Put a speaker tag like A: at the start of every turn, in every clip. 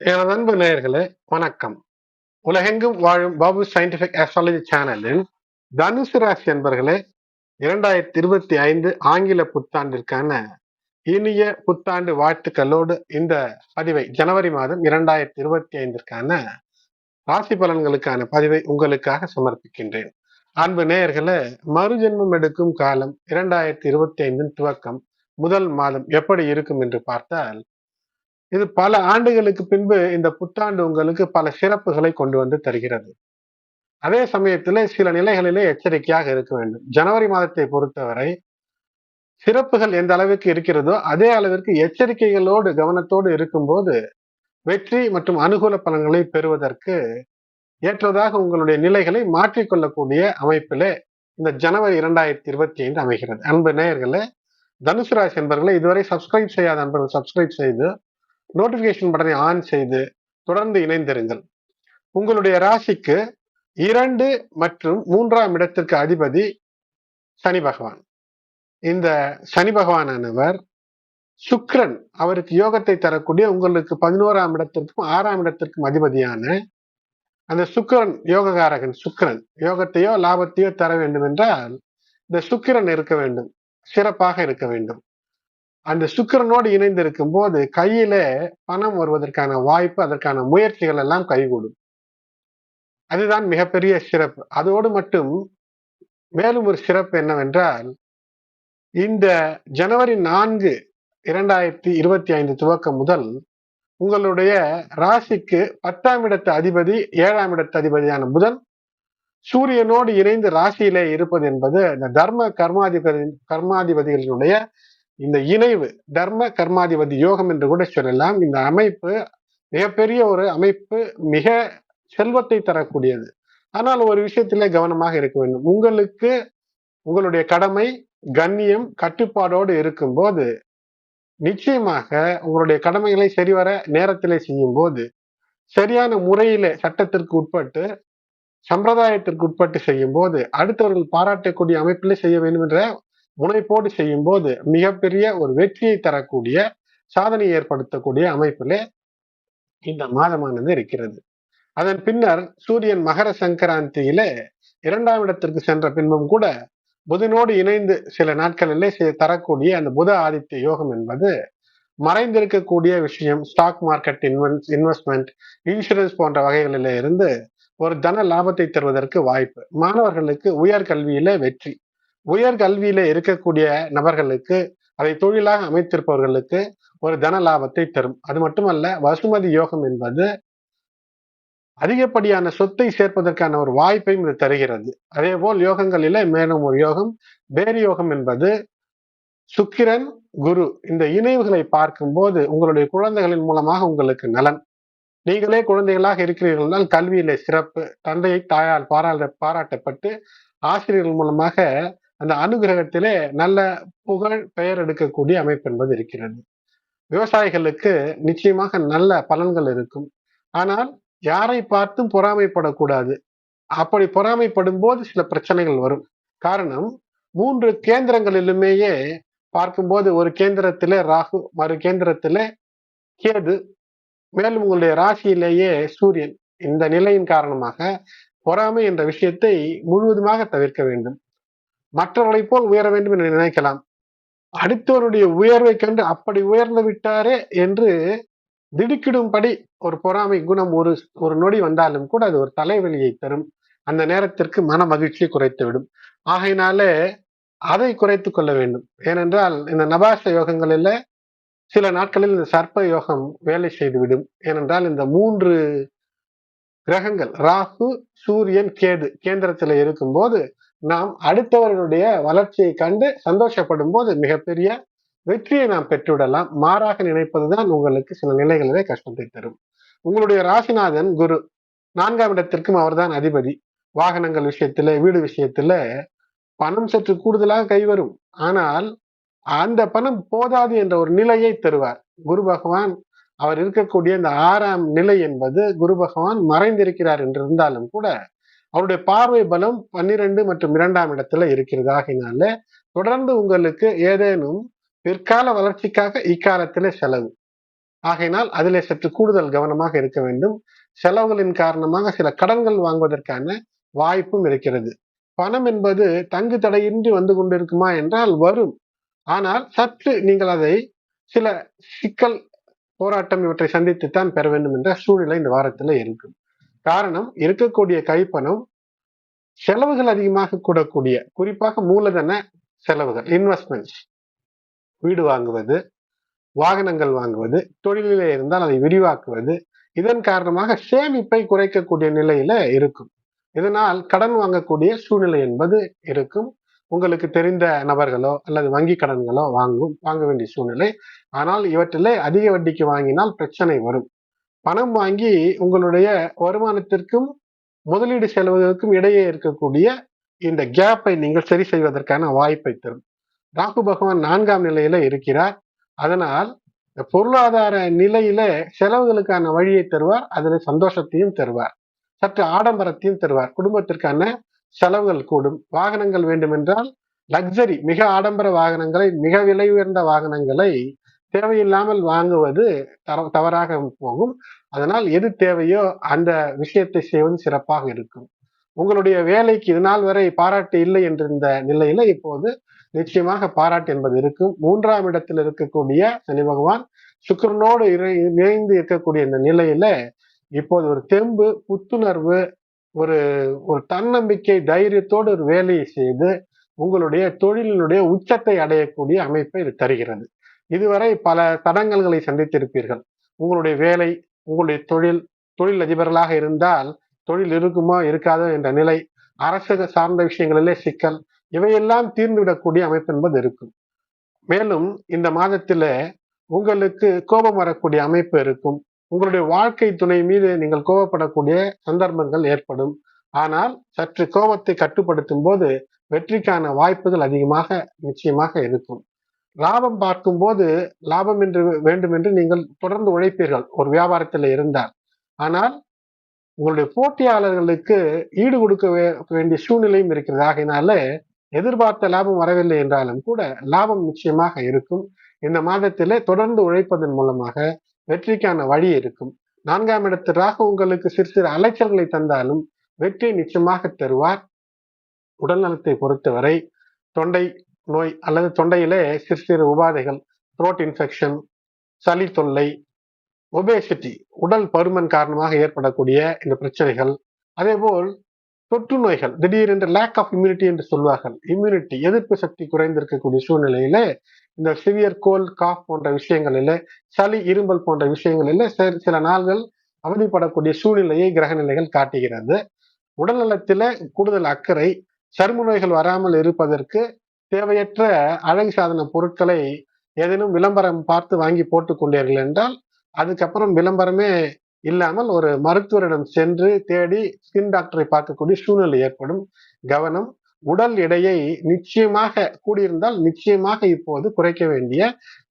A: எனது அன்பு நேயர்களே வணக்கம். உலகெங்கும் வாழும் பாபு சயின்டிபிக் ஆஸ்ட்ராலஜி சேனலில் தனுசு ராசி என்பர்களே இரண்டாயிரத்தி இருபத்தி ஐந்து ஆங்கில புத்தாண்டிற்கான இனிய புத்தாண்டு வாழ்த்துக்களோடு இந்த பதிவை ஜனவரி மாதம் இரண்டாயிரத்தி இருபத்தி ஐந்திற்கான ராசி பலன்களுக்கான பதிவை உங்களுக்காக சமர்ப்பிக்கின்றேன். அன்பு நேயர்களே மறுஜென்மம் எடுக்கும் காலம் இரண்டாயிரத்தி இருபத்தி ஐந்தின் துவக்கம் முதல் மாதம் எப்படி இருக்கும் என்று பார்த்தால் இது பல ஆண்டுகளுக்கு பின்பு இந்த புத்தாண்டு உங்களுக்கு பல சிறப்புகளை கொண்டு வந்து தருகிறது. அதே சமயத்தில் சில நிலைகளிலே எச்சரிக்கையாக இருக்க வேண்டும். ஜனவரி மாதத்தை பொறுத்தவரை சிறப்புகள் எந்த அளவுக்கு இருக்கிறதோ அதே அளவிற்கு எச்சரிக்கைகளோடு கவனத்தோடு இருக்கும்போது வெற்றி மற்றும் அனுகூல பலன்களை பெறுவதற்கு ஏற்றதாக உங்களுடைய நிலைகளை மாற்றிக்கொள்ளக்கூடிய அமைப்பிலே இந்த ஜனவரி இரண்டாயிரத்தி இருபத்தி ஐந்து அமைகிறது. அன்பு நேயர்களே தனுசு ராசி என்பவர்களை இதுவரை சப்ஸ்கிரைப் செய்யாத அன்பர்கள் சப்ஸ்கிரைப் செய்து நோட்டிபிகேஷன் பட்டனை ஆன் செய்து தொடர்ந்து இணைந்திருங்கள். உங்களுடைய ராசிக்கு இரண்டு மற்றும் மூன்றாம் இடத்திற்கு அதிபதி சனி பகவான். இந்த சனி பகவானவர் சுக்ரன் அவருக்கு யோகத்தை தரக்கூடிய உங்களுக்கு பதினோராம் இடத்திற்கும் ஆறாம் இடத்திற்கும் அதிபதியான அந்த சுக்கரன் யோககாரகன் சுக்கரன் யோகத்தையோ லாபத்தையோ தர வேண்டும் என்றால் இந்த சுக்கிரன் இருக்க வேண்டும் சிறப்பாக இருக்க வேண்டும். அந்த சுக்கரனோடு இணைந்திருக்கும் போது கையில பணம் வருவதற்கான வாய்ப்பு அதற்கான முயற்சிகள் எல்லாம் கைகூடும். அதுதான் மிகப்பெரிய சிறப்பு. அதோடு மட்டும் மேலும் ஒரு சிறப்பு என்னவென்றால் இந்த ஜனவரி நான்கு இரண்டாயிரத்தி இருபத்தி ஐந்து துவக்கம் முதல் உங்களுடைய ராசிக்கு பத்தாம் இடத்து அதிபதி ஏழாம் இடத்து அதிபதியான புதன் சூரியனோடு இணைந்து ராசியிலே இருப்பது என்பது இந்த தர்ம கர்மாதிபதி கர்மாதிபதிகளினுடைய இந்த இணைவு தர்ம கர்மாதிபதி யோகம் என்று கூட சொல்லலாம். இந்த அமைப்பு மிகப்பெரிய ஒரு அமைப்பு மிக செல்வத்தை தரக்கூடியது. ஆனால் ஒரு விஷயத்திலே கவனமாக இருக்க வேண்டும். உங்களுக்கு உங்களுடைய கடமை கண்ணியம் கட்டுப்பாடோடு இருக்கும்போது நிச்சயமாக உங்களுடைய கடமைகளை சரிவர நேரத்திலே செய்யும் போது சரியான முறையில சட்டத்திற்கு உட்பட்டு சம்பிரதாயத்திற்கு உட்பட்டு செய்யும் போது அடுத்தவர்கள் பாராட்டக்கூடிய அமைப்பிலே செய்ய வேண்டும் என்ற முனைப்போடு செய்யும் போது மிகப்பெரிய ஒரு வெற்றியை தரக்கூடிய சாதனை ஏற்படுத்தக்கூடிய அமைப்பிலே இந்த மாதமானது இருக்கிறது. அதன் பின்னர் சூரியன் மகர சங்கராந்தியிலே இரண்டாம் இடத்திற்கு சென்ற பின்பும் கூட புதனோடு இணைந்து சில நாட்களிலே தரக்கூடிய அந்த புத ஆதித்ய யோகம் என்பது மறைந்திருக்கக்கூடிய விஷயம். ஸ்டாக் மார்க்கெட் இன்வென்ஸ் இன்வெஸ்ட்மெண்ட் இன்சூரன்ஸ் போன்ற வகைகளில இருந்து ஒரு தன லாபத்தை தருவதற்கு வாய்ப்பு. மாணவர்களுக்கு உயர்கல்வியில வெற்றி. உயர்கல்வியில இருக்கக்கூடிய நபர்களுக்கு அதை தொழிலாக அமைத்திருப்பவர்களுக்கு ஒரு தன லாபத்தை தரும். அது மட்டுமல்ல வசுமதி யோகம் என்பது அதிகப்படியான சொத்தை சேர்ப்பதற்கான ஒரு வாய்ப்பையும் இது தருகிறது. அதே போல் யோகங்களில மேலும் ஒரு யோகம் பேரி யோகம் என்பது சுக்கிரன் குரு இந்த இணைவுகளை பார்க்கும்போது உங்களுடைய குழந்தைகளின் மூலமாக உங்களுக்கு நலன். நீங்களே குழந்தைகளாக இருக்கிறீர்கள் கல்வியிலே சிறப்பு. தந்தையை தாயால் பாராட்ட பாராட்டப்பட்டு ஆசிரியர்கள் மூலமாக அந்த அனுகிரகத்திலே நல்ல புகழ் பெயர் எடுக்கக்கூடிய அமைப்பு என்பது இருக்கிறது. விவசாயிகளுக்கு நிச்சயமாக நல்ல பலன்கள் இருக்கும். ஆனால் யாரை பார்த்தும் பொறாமைப்படக்கூடாது. அப்படி பொறாமைப்படும் போது சில பிரச்சனைகள் வரும். காரணம் மூன்று கேந்திரங்களிலுமேயே பார்க்கும்போது ஒரு கேந்திரத்திலே ராகு மறு கேந்திரத்திலே கேது. மேலும் உங்களுடைய ராசியிலேயே சூரியன். இந்த நிலையின் காரணமாக பொறாமை என்ற விஷயத்தை முழுவதுமாக தவிர்க்க வேண்டும். மற்றவர்களை போல் உயர வேண்டும் என்று நினைக்கலாம். அடுத்தவருடைய உயர்வை கண்டு அப்படி உயர்ந்து விட்டாரே என்று திடுக்கிடும்படி ஒரு பொறாமை குணம் ஒரு ஒரு நொடி வந்தாலும் கூட அது ஒரு தலைவலியை தரும். அந்த நேரத்திற்கு மன மகிழ்ச்சியை குறைத்து விடும் ஆகையினாலே அதை குறைத்து கொள்ள வேண்டும். ஏனென்றால் இந்த நபாச யோகங்களில் சில நாட்களில் இந்த சர்ப்ப யோகம் வேலை செய்துவிடும். ஏனென்றால் இந்த மூன்று கிரகங்கள் ராகு சூரியன் கேது கேந்திரத்தில் இருக்கும்போது நாம் அடுத்தவர்களுடைய வளர்ச்சியை கண்டு சந்தோஷப்படும் போது மிகப்பெரிய வெற்றியை நாம் பெற்றுவிடலாம். மாறாக நினைப்பதுதான் உங்களுக்கு சில நிலைகளிலே கஷ்டத்தை தரும். உங்களுடைய ராசிநாதன் குரு. நான்காம் இடத்திற்கும் அவர்தான் அதிபதி. வாகனங்கள் விஷயத்துல வீடு விஷயத்துல பணம் சற்று கூடுதலாக கைவரும் ஆனால் அந்த பணம் போதாது என்ற ஒரு நிலையை தருவார். குரு பகவான் அவர் இருக்கக்கூடிய இந்த ஆறாம் நிலை என்பது குரு பகவான் மறைந்திருக்கிறார் என்று இருந்தாலும் கூட அவருடைய பார்வை பலம் பன்னிரண்டு மற்றும் இரண்டாம் இடத்துல இருக்கிறது. ஆகினால தொடர்ந்து உங்களுக்கு ஏதேனும் பிற்கால வளர்ச்சிக்காக இக்காலத்திலே செலவு. ஆகையினால் அதிலே சற்று கூடுதல் கவனமாக இருக்க வேண்டும். செலவுகளின் காரணமாக சில கடன்கள் வாங்குவதற்கான வாய்ப்பும் இருக்கிறது. பணம் என்பது தங்கு தடையின்றி வந்து கொண்டிருக்குமா என்றால் வரும். ஆனால் சற்று நீங்கள் அதை சில சிக்கல் போராட்டம் இவற்றை சந்தித்துத்தான் பெற வேண்டும் என்ற சூழ்நிலை இந்த வாரத்தில் இருக்கும். காரணம் இருக்கக்கூடிய கைப்பணம் செலவுகள் அதிகமாக கூடக்கூடிய குறிப்பாக மூலதன செலவுகள் இன்வெஸ்ட்மெண்ட்ஸ் வீடு வாங்குவது வாகனங்கள் வாங்குவது தொழிலிலே இருந்தால் அதை விரிவாக்குவது இதன் காரணமாக சேமிப்பை குறைக்கக்கூடிய நிலையில இருக்கும். இதனால் கடன் வாங்கக்கூடிய சூழ்நிலை என்பது இருக்கும். உங்களுக்கு தெரிந்த நபர்களோ அல்லது வங்கி கடன்களோ வாங்கும் வாங்க வேண்டிய சூழ்நிலை. ஆனால் இவற்றிலே அதிக வட்டிக்கு வாங்கினால் பிரச்சனை வரும். பணம் வாங்கி உங்களுடைய வருமானத்திற்கும் முதலீடு செலவுகளுக்கும் இடையே இருக்கக்கூடிய இந்த கேப்பை நீங்கள் சரி செய்வதற்கான வாய்ப்பை தரும். ராகு பகவான் நான்காம் நிலையில இருக்கிறார். அதனால் பொருளாதார நிலையில செலவுகளுக்கான வழியை தருவார். அதில் சந்தோஷத்தையும் தருவார். சற்று ஆடம்பரத்தையும் தருவார். குடும்பத்திற்கான செலவுகள் கூடும். வாகனங்கள் வேண்டுமென்றால் லக்ஸரி மிக ஆடம்பர வாகனங்களை மிக விலை உயர்ந்த வாகனங்களை தேவையில்லாமல் வாங்குவது தவறாக போகும். அதனால் எது தேவையோ அந்த விஷயத்தை செய்வது சிறப்பாக இருக்கும். உங்களுடைய வேலைக்கு இது நாள் வரை பாராட்டு இல்லை என்ற நிலையில இப்போது நிச்சயமாக பாராட்டு என்பது இருக்கும். மூன்றாம் இடத்தில் இருக்கக்கூடிய சனி பகவான் சுக்கரனோடு இணைந்து இருக்கக்கூடிய இந்த நிலையில இப்போது ஒரு தெம்பு புத்துணர்வு ஒரு ஒரு தன்னம்பிக்கை தைரியத்தோடு ஒரு வேலையை செய்து உங்களுடைய தொழிலினுடைய உச்சத்தை அடையக்கூடிய அமைப்பை இது தருகிறது. இதுவரை பல தடங்கல்களை சந்தித்திருப்பீர்கள். உங்களுடைய வேலை உங்களுடைய தொழில் தொழில் அதிபர்களாக இருந்தால் தொழில் இருக்குமோ இருக்காதோ என்ற நிலை அரசு சார்ந்த விஷயங்களிலே சிக்கல் இவையெல்லாம் தீர்ந்துவிடக்கூடிய அமைப்பு என்பது இருக்கும். மேலும் இந்த மாதத்துல உங்களுக்கு கோபம் வரக்கூடிய அமைப்பு இருக்கும். உங்களுடைய வாழ்க்கை துணை மீது நீங்கள் கோபப்படக்கூடிய சந்தர்ப்பங்கள் ஏற்படும். ஆனால் சற்று கோபத்தை கட்டுப்படுத்தும் போது வெற்றிக்கான வாய்ப்புகள் அதிகமாக நிச்சயமாக இருக்கும். லாபம் பார்க்கும்போது லாபம் என்று வேண்டும் என்று நீங்கள் தொடர்ந்து உழைப்பீர்கள். ஒரு வியாபாரத்தில் இருந்தால். ஆனால் உங்களுடைய போட்டியாளர்களுக்கு ஈடு கொடுக்க வேண்டிய சூழ்நிலையும் இருக்கிறது. ஆகையினால எதிர்பார்த்த லாபம் வரவில்லை என்றாலும் கூட லாபம் நிச்சயமாக இருக்கும். இந்த மாதத்திலே தொடர்ந்து உழைப்பதன் மூலமாக வெற்றிக்கான வழி இருக்கும். நான்காம் இடத்து ராகு உங்களுக்கு சிறு சிறு அலைச்சல்களை தந்தாலும் வெற்றியை நிச்சயமாக தருவார். உடல்நலத்தை பொறுத்தவரை தொண்டை நோய் அல்லது தொண்டையிலே சிறு சிறு உபாதைகள் த்ரோட் இன்ஃபெக்ஷன் சளி தொல்லை ஒபேசிட்டி உடல் பருமன் காரணமாக ஏற்படக்கூடிய இந்த பிரச்சனைகள். அதேபோல் தொற்று நோய்கள் திடீரென்று லேக் ஆஃப் இம்யூனிட்டி என்று சொல்வார்கள். இம்யூனிட்டி எதிர்ப்பு சக்தி குறைந்திருக்கக்கூடிய சூழ்நிலையில இந்த சிவியர் கோல் காஃப் போன்ற விஷயங்களில சளி இரும்பல் போன்ற விஷயங்களில சில நாள்கள் அவதிப்படக்கூடிய சூழ்நிலையை கிரக நிலைகள் காட்டுகிறது. உடல் நலத்தில கூடுதல் அக்கறை சரும நோய்கள் வராமல் இருப்பதற்கு தேவையற்ற அழகு சாதன பொருட்களை ஏதேனும் விளம்பரம் பார்த்து வாங்கி போட்டுக் கொண்டீர்கள் என்றால் அதுக்கப்புறம் விளம்பரமே இல்லாமல் ஒரு மருத்துவரிடம் சென்று தேடி ஸ்கின் டாக்டரை பார்க்கக்கூடிய சூழ்நிலை ஏற்படும். கவனம் உடல் எடையை நிச்சயமாக கூடியிருந்தால் நிச்சயமாக இப்போது குறைக்க வேண்டிய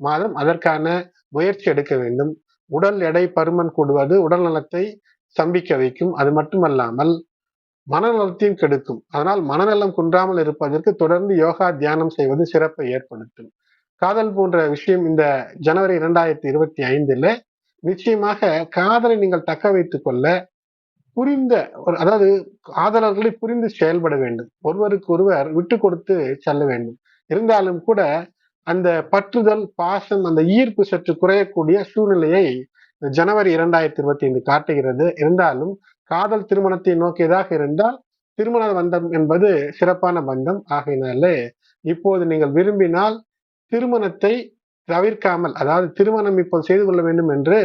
A: மாதம் அதற்கான முயற்சி எடுக்க வேண்டும். உடல் எடை பருமன் கூடுவது உடல் நலத்தை சம்பிக்க வைக்கும். அது மட்டுமல்லாமல் மனநலத்தையும் கெடுக்கும். அதனால் மனநலம் குன்றாமல் இருப்பதற்கு தொடர்ந்து யோகா தியானம் செய்வது சிறப்பை ஏற்படுத்தும். காதல் போன்ற விஷயம் இந்த ஜனவரி இரண்டாயிரத்தி இருபத்தி ஐந்துல நிச்சயமாக காதலை நீங்கள் தக்க வைத்துக் கொள்ள புரிந்த ஒரு அதாவது காதலர்களை புரிந்து செயல்பட வேண்டும். ஒருவருக்கு ஒருவர் விட்டு கொடுத்து செல்ல வேண்டும். இருந்தாலும் கூட அந்த பற்றுதல் பாசம் அந்த ஈர்ப்பு சற்று குறையக்கூடிய சூழ்நிலையை ஜனவரி இரண்டாயிரத்தி இருபத்தி ஐந்து காட்டுகிறது. இருந்தாலும் காதல் திருமணத்தை நோக்கியதாக இருந்தால் திருமண பந்தம் என்பது சிறப்பான பந்தம் ஆகையினாலே இப்போது நீங்கள் விரும்பினால் திருமணத்தை தவிர்க்காமல் அதாவது திருமணம் இப்போது செய்து கொள்ள வேண்டும் என்று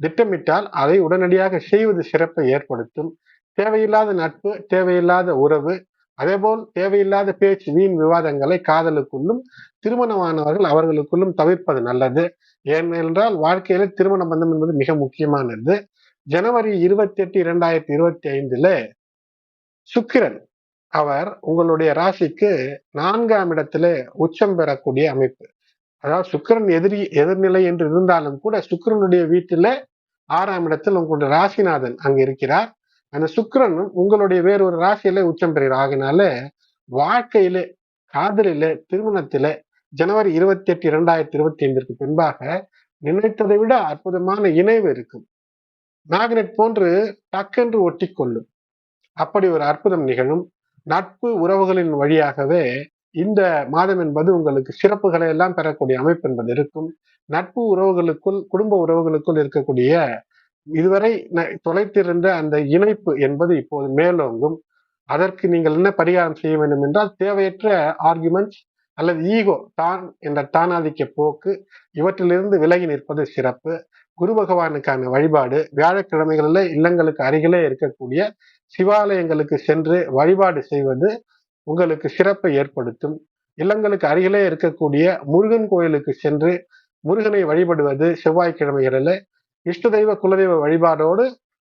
A: திட்டமிட்டால் அதை உடனடியாக செய்வது சிறப்பை ஏற்படுத்தும். தேவையில்லாத நட்பு தேவையில்லாத உறவு அதேபோல் தேவையில்லாத பேச்சு வீண் விவாதங்களை காதலுக்குள்ளும் திருமணமானவர்கள் அவர்களுக்குள்ளும் தவிர்ப்பது நல்லது. ஏனென்றால் வாழ்க்கையில திருமண பந்தம் என்பது மிக முக்கியமானது. ஜனவரி இருபத்தி எட்டு இரண்டாயிரத்தி இருபத்தி ஐந்துல சுக்கிரன் அவர் உங்களுடைய ராசிக்கு நான்காம் இடத்துல உச்சம் பெறக்கூடிய அமைப்பு. அதாவது சுக்கரன் எதிரி எதிர்நிலை என்று இருந்தாலும் கூட சுக்கரனுடைய வீட்டில் ஆறாம் இடத்தில் உங்களுடைய ராசிநாதன் அங்க இருக்கிறார். அந்த சுக்கரனும் உங்களுடைய வேறொரு ராசியில உச்சம் பெறுகிறார். ஆகினால வாழ்க்கையில காதலில திருமணத்தில ஜனவரி இருபத்தி எட்டு இரண்டாயிரத்தி இருபத்தி ஐந்திற்கு பின்பாக நினைத்ததை விட அற்புதமான இணைவு இருக்கும். மேக்னெட் போன்று டக்கென்று ஒட்டி கொள்ளும் அப்படி ஒரு அற்புதம் நிகழும். நட்பு உறவுகளின் வழியாகவே இந்த மாதம் என்பது உங்களுக்கு சிறப்புகளை எல்லாம் பெறக்கூடிய அமைப்பு என்பது இருக்கும். நட்பு உறவுகளுக்குள் குடும்ப உறவுகளுக்குள் இருக்கக்கூடிய இதுவரை தொலைத்திருந்த அந்த இணைப்பு என்பது இப்போது மேலோங்கும். அதற்கு நீங்கள் என்ன பரிகாரம் செய்ய வேண்டும் என்றால் தேவையற்ற ஆர்குமெண்ட்ஸ் அல்லது ஈகோ தான் என்ற தானாதிக்க போக்கு இவற்றிலிருந்து விலகி நிற்பது சிறப்பு. குரு பகவானுக்கான வழிபாடு வியாழக்கிழமைகளில் இல்லங்களுக்கு அருகிலே இருக்கக்கூடிய சிவாலயங்களுக்கு சென்று வழிபாடு செய்வது உங்களுக்கு சிறப்பை ஏற்படுத்தும். இல்லங்களுக்கு அருகிலே இருக்கக்கூடிய முருகன் கோயிலுக்கு சென்று முருகனை வழிபடுவது செவ்வாய்க்கிழமைகளில். இஷ்ட தெய்வ குலதெய்வ வழிபாடோடு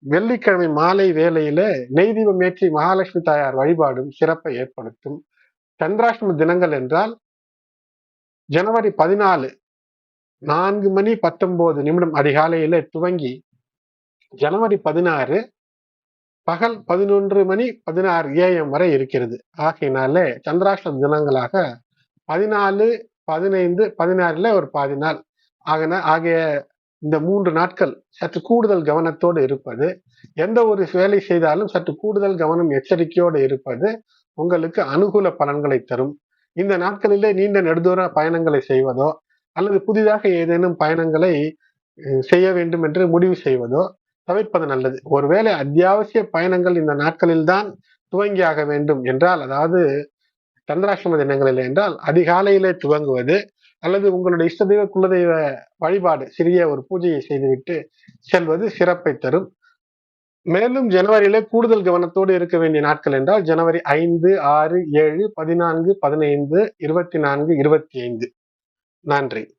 A: வெள்ளிக்கிழமை மாலை வேளையில நெய் தீபம் ஏற்றி மகாலட்சுமி தாயார் வழிபாடும் சிறப்பை ஏற்படுத்தும். சந்திராஷ்டம தினங்கள் என்றால் ஜனவரி பதினாலு நான்கு மணி பத்தொன்பது நிமிடம் அதிகாலையில துவங்கி ஜனவரி பதினாறு பகல் பதினொன்று மணி பதினாறு ஏஎம் வரை இருக்கிறது. ஆகையினாலே சந்திராஷ்டம தினங்களாக பதினாலு பதினைந்து பதினாறுல ஒரு பாதி நாள். ஆகின ஆகிய இந்த மூன்று நாட்கள் சற்று கூடுதல் கவனத்தோடு இருப்பது எந்த ஒரு வேலை செய்தாலும் சற்று கூடுதல் கவனம் எச்சரிக்கையோடு இருப்பது உங்களுக்கு அனுகூல பலன்களை தரும். இந்த நாட்களிலே நீண்ட நெடுதூர பயணங்களை செய்வதோ அல்லது புதிதாக ஏதேனும் பயணங்களை செய்ய வேண்டும் என்று முடிவு செய்வதோ தவிர்ப்பது நல்லது. ஒருவேளை அத்தியாவசிய பயணங்கள் இந்த நாட்களில் தான் துவங்கியாக வேண்டும் என்றால் அதாவது சந்திராசிரம தினங்களில் என்றால் அதிகாலையிலே துவங்குவது அல்லது உங்களுடைய இஷ்ட தெய்வ குலதெய்வ வழிபாடு சிறிய ஒரு பூஜையை செய்துவிட்டு செல்வது சிறப்பை தரும். மேலும் ஜனவரியில கூடுதல் கவனத்தோடு இருக்க வேண்டிய நாட்கள் என்றால் ஜனவரி ஐந்து ஆறு ஏழு பதினான்கு பதினைந்து இருபத்தி நான்கு இருபத்தி ஐந்து. நன்றி.